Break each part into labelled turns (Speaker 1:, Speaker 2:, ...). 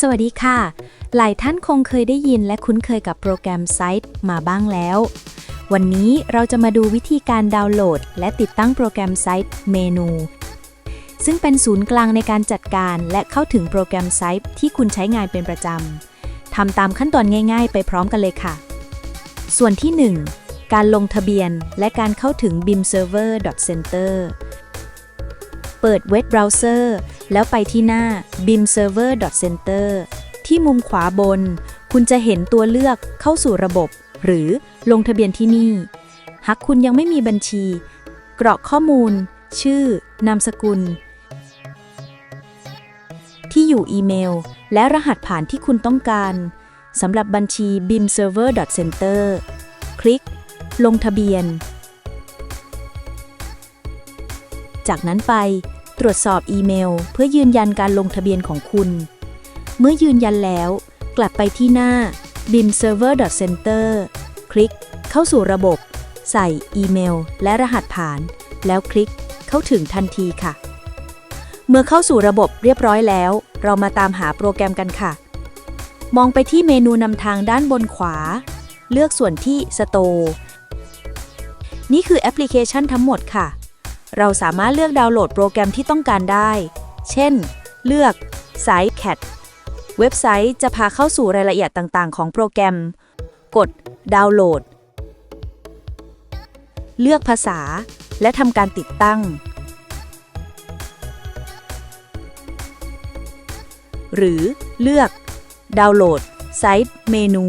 Speaker 1: สวัสดีค่ะ หลายท่านคงเคยได้ยินและคุ้นเคยกับโปรแกรมไซต์มาบ้างแล้ว วันนี้เราจะมาดูวิธีการดาวน์โหลด และติดตั้งโปรแกรมไซต์เมนู ซึ่งเป็นศูนย์กลางในการจัดการและเข้าถึงโปรแกรมไซต์ที่คุณใช้งานเป็นประจำทำตามขั้นตอนง่าย ๆ ไปพร้อมกันเลยค่ะ ส่วนที่ 1 การลงทะเบียนและการเข้าถึง bimserver.center เปิดเว็บเบราว์เซอร์ แล้วไปที่หน้า bimserver.center ที่มุมขวาบน คุณจะเห็นตัวเลือกเข้าสู่ระบบ หรือลงทะเบียนที่นี่ หากคุณยังไม่มีบัญชี กรอกข้อมูล ชื่อ นามสกุล ที่อยู่อีเมล และรหัสผ่านที่คุณต้องการสำหรับบัญชี bimserver.center คลิก ลงทะเบียน จากนั้นไป ตรวจสอบอีเมล เพื่อยืนยันการลงทะเบียนของคุณ เมื่อยืนยันแล้ว กลับไปที่หน้า bimserver.center คลิก เข้าสู่ระบบ ใส่อีเมล และรหัสผ่าน แล้วคลิกเข้าถึงทันทีค่ะ เมื่อเข้าสู่ระบบเรียบร้อยแล้ว เรามาตามหาโปรแกรมกันค่ะ มองไปที่เมนูนำทางด้านบนขวา เลือกส่วนที่ Store นี่คือแอปพลิเคชันทั้งหมดค่ะ เราสามารถเลือกดาวน์โหลดโปรแกรมที่ต้องการได้ เช่น เลือก Site Cat เว็บไซต์จะพาเข้าสู่รายละเอียดต่างๆ ของโปรแกรม กดดาวน์โหลด เลือกภาษา และทำการติดตั้ง หรือเลือก ดาวน์โหลดไซต์เมนู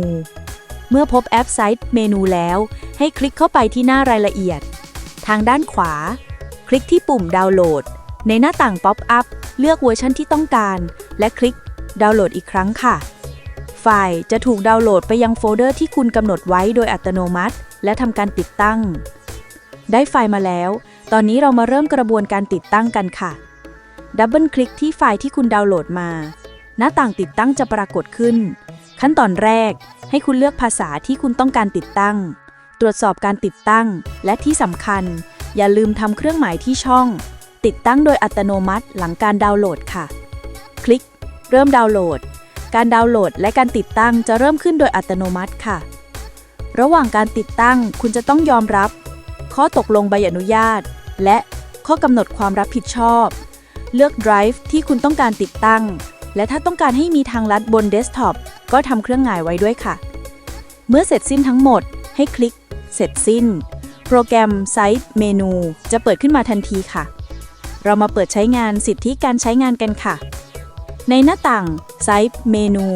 Speaker 1: เมื่อพบแอปไซต์เมนูแล้ว ให้คลิกเข้าไปที่หน้ารายละเอียด ทางด้านขวา คลิกที่ปุ่มดาวน์โหลด ในหน้าต่างป๊อปอัพเลือกเวอร์ชันที่ต้องการ และคลิกดาวน์โหลดอีกครั้งค่ะ ไฟล์จะถูกดาวน์โหลดไปยังโฟลเดอร์ที่คุณกำหนดไว้โดยอัตโนมัติ และทำการติดตั้ง ได้ไฟล์มาแล้ว ตอนนี้เรามาเริ่มกระบวนการติดตั้งกันค่ะ ดับเบิลคลิกที่ไฟล์ที่คุณดาวน์โหลดมา หน้าต่างติดตั้งจะปรากฏขึ้น ขั้นตอนแรก ให้คุณเลือกภาษาที่คุณต้องการติดตั้ง ตรวจสอบการติดตั้ง และที่สำคัญ อย่าลืมทำเครื่องหมายที่ช่อง ติดตั้งโดยอัตโนมัติหลังการดาวน์โหลดค่ะ คลิก เริ่มดาวน์โหลด การดาวน์โหลดและการติดตั้งจะเริ่มขึ้นโดยอัตโนมัติค่ะ ระหว่างการติดตั้งคุณจะต้องยอมรับ ข้อตกลงใบอนุญาต และข้อกำหนดความรับผิดชอบ เลือก Drive ที่คุณต้องการติดตั้ง และถ้าต้องการให้มีทางลัดบนเดสก์ท็อปก็ทำเครื่องหมายไว้ด้วยค่ะ เมื่อเสร็จสิ้นทั้งหมด ให้คลิก เสร็จสิ้น โปรแกรมไซต์เมนูจะเปิดขึ้นมาทันทีค่ะ เรามาเปิดใช้งานสิทธิการใช้งานกันค่ะ ในหน้าต่างไซต์เมนู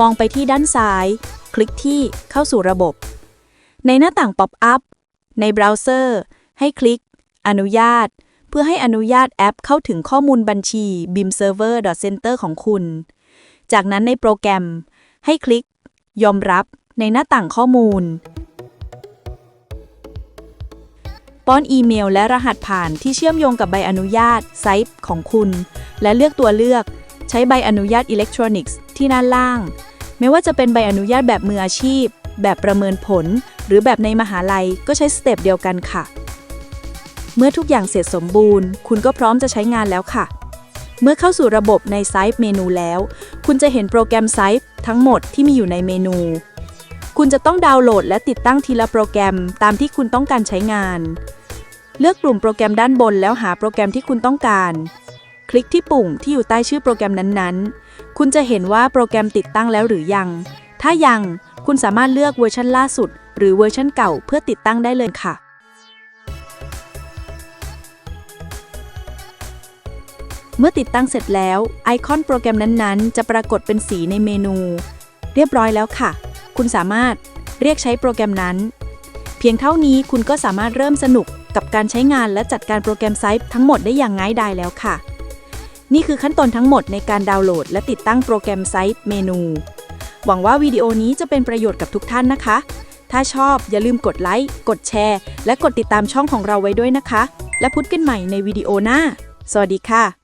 Speaker 1: มองไปที่ด้านซ้าย คลิกที่เข้าสู่ระบบ ในหน้าต่างป๊อปอัพในเบราว์เซอร์ ให้คลิก อนุญาต เพื่อให้อนุญาตแอปเข้าถึงข้อมูลบัญชี bimserver.center ของคุณ จากนั้นในโปรแกรม ให้คลิก ยอมรับในหน้าต่างข้อมูล ป้อนอีเมลและรหัสผ่านที่เชื่อมโยงกับใบอนุญาตไซต์ของคุณ และเลือกตัวเลือก ใช้ใบอนุญาตอิเล็กทรอนิกส์ที่ด้านล่าง ไม่ว่าจะเป็นใบอนุญาตแบบมืออาชีพ แบบประเมินผล หรือแบบในมหาลัยก็ใช้สเต็ปเดียวกันค่ะ เมื่อทุกอย่างเสร็จสมบูรณ์ คุณก็พร้อมจะใช้งานแล้วค่ะ เมื่อเข้าสู่ระบบในไซต์เมนูแล้ว คุณจะเห็นโปรแกรมไซต์ทั้งหมดที่มีอยู่ในเมนู คุณจะต้องดาวน์โหลดและติดตั้งทีละโปรแกรมตามที่คุณต้องการใช้งาน เลือกกลุ่มโปรแกรมด้านบนแล้วหาโปรแกรมที่คุณต้องการ คลิกที่ปุ่มที่อยู่ใต้ชื่อโปรแกรมนั้นๆ คุณจะเห็นว่าโปรแกรมติดตั้งแล้วหรือยัง ถ้ายัง คุณสามารถเลือกเวอร์ชันล่าสุด หรือเวอร์ชันเก่าเพื่อติดตั้งได้เลยค่ะเมื่อติดตั้งเสร็จแล้ว ไอคอนโปรแกรมนั้นๆ จะปรากฏเป็นสีในเมนู เรียบร้อยแล้วค่ะ คุณสามารถเรียกใช้โปรแกรมนั้น เพียงเท่านี้คุณก็สามารถเริ่มสนุกกับการใช้งานและจัดการโปรแกรมไซต์ทั้งหมดได้อย่างง่ายดายแล้วค่ะ นี่คือขั้นตอนทั้งหมดในการดาวน์โหลด และติดตั้งโปรแกรมไซต์เมนู หวังว่าวิดีโอนี้จะเป็นประโยชน์กับทุกท่านนะคะ ถ้าชอบอย่าลืมกดไลค์ กดแชร์ และกดติดตามช่องของเราไว้ด้วยนะคะ และพุดกันใหม่ในวิดีโอหน้า สวัสดีค่ะ